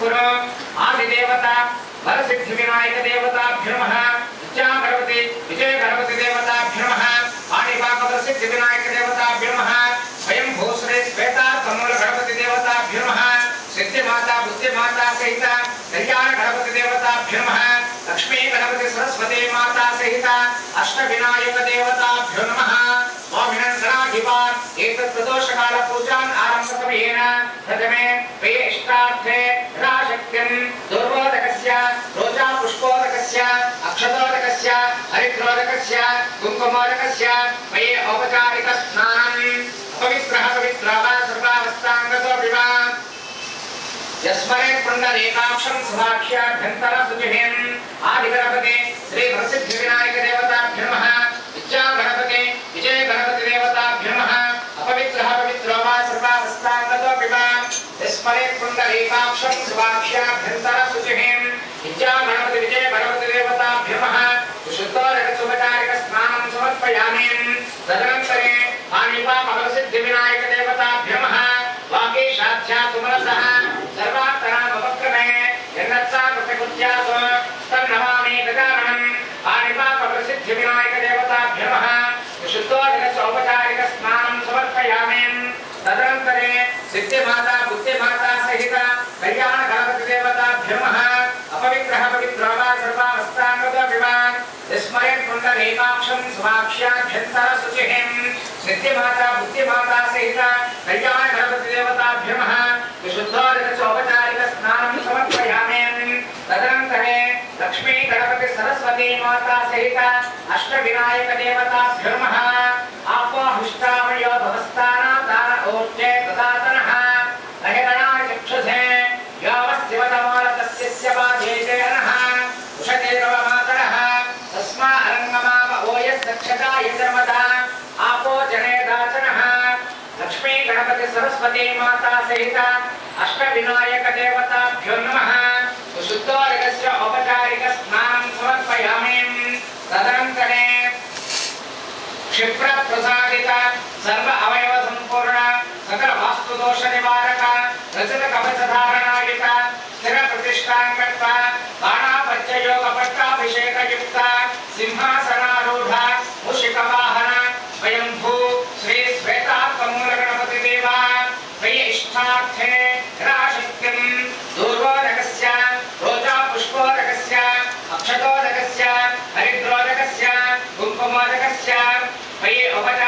गुरु आदिदेवता वरसिद्धि विनायक देवताभ्यो नमः विद्या गणपति विजय गणपति देवताभ्यो नमः पाणिपाक वरसिद्धि विनायक देवताभ्यो नमः स्वयं भूश्री श्वेता कमूल गणपति देवताभ्यो नमः सिद्धि माता बुद्धि माता सहित कल्याण गणपति देवताभ्यो नमः लक्ष्मी गणपति सरस्वती माता सहित अष्ट विनायक देवताभ्यो नमः स्वामिनन्दनाधिपा एतत् प्रदोषकाल पूजान् आरम्भकमेन प्रथमे पे इष्टार्थे दुर्वोदकस्य रोजा पुष्पोदकस्य अक्षतोदकस्य, हरिद्रोदकस्य कुङ्कुमोदकस्य मये औपचारिक स्नानम् अपवित्रः पवित्रो वा सर्वावस्थाङ्गतोऽपि वा यस्मरे पुण्डरीकाक्षं सुभाक्ष्याभ्यन्तरशुचिभिम् आदिगणपते श्री प्रसिद्धिविनायक देवताभ्यो नमः विद्या गणपते विजय गणपति देवताभ्यो नमः अपवित्रः पवित्रो वा सर्वावस्थाङ्गतोऽपि वा यस्मरे पुण्डरीकाक्षं सुभाक्ष्याभ्यन्तरशुचिभिम् विद्या गणपति विजय गणपति देवताभ्यो नमः शुद्धोदकसुपचारिक स्नानं समर्पयामि तदनन्तरे पाणिपाकमलसिद्धिविनायक देवताभ्यो नमः वागीशाध्या सुमनसः सर्वात्तरामपक्रमे यन्नत्सा कृतकृत्यासु तन्नमामि गजाननम्। पाणिपाकप्रसिद्धिविनायक देवताभ्यो नमः शुद्धोदकस्य औपचारिक स्नानं समर्पयामि तदनन्तरे सिद्धिमाता बुद्धिमाता सहित कल्याण गणपति देवताभ्यो नमः अपवित्रः पवित्रो वा सर्वावस्थाङ्गतो विवान् विस्मरेत् पुण्डरीकाक्षं स्वाक्ष्याभ्यन्तरशुचिः सिद्धिमाता बुद्धिमाता सहित कल्याण गणपति देवताभ्यो नमः विशुद्धोदकस्य औपचारिक स्नानं समर्पयामि तदनन्तरे लक्ष्मी गणपति सरस्वती माता सहित अष्टविनायक ओयस्तक्षता यजर्मदा, आपो जने दाचनः। लक्ष्मी गणपति सरस्वती माता सहित अष्टविनायक देवताभ्यो नमः शुद्धोदकस्य औपचारिक स्नानं समर्पयामि। तदनन्तरे क्षिप्र प्रसादित, सर्व अवयव संपूर्ण सकल वास्तु दोष निवारक रचित कवच धारणायुत, स्थिर प्रतिष्ठांगत्व मयि औपचारिक स्नानम्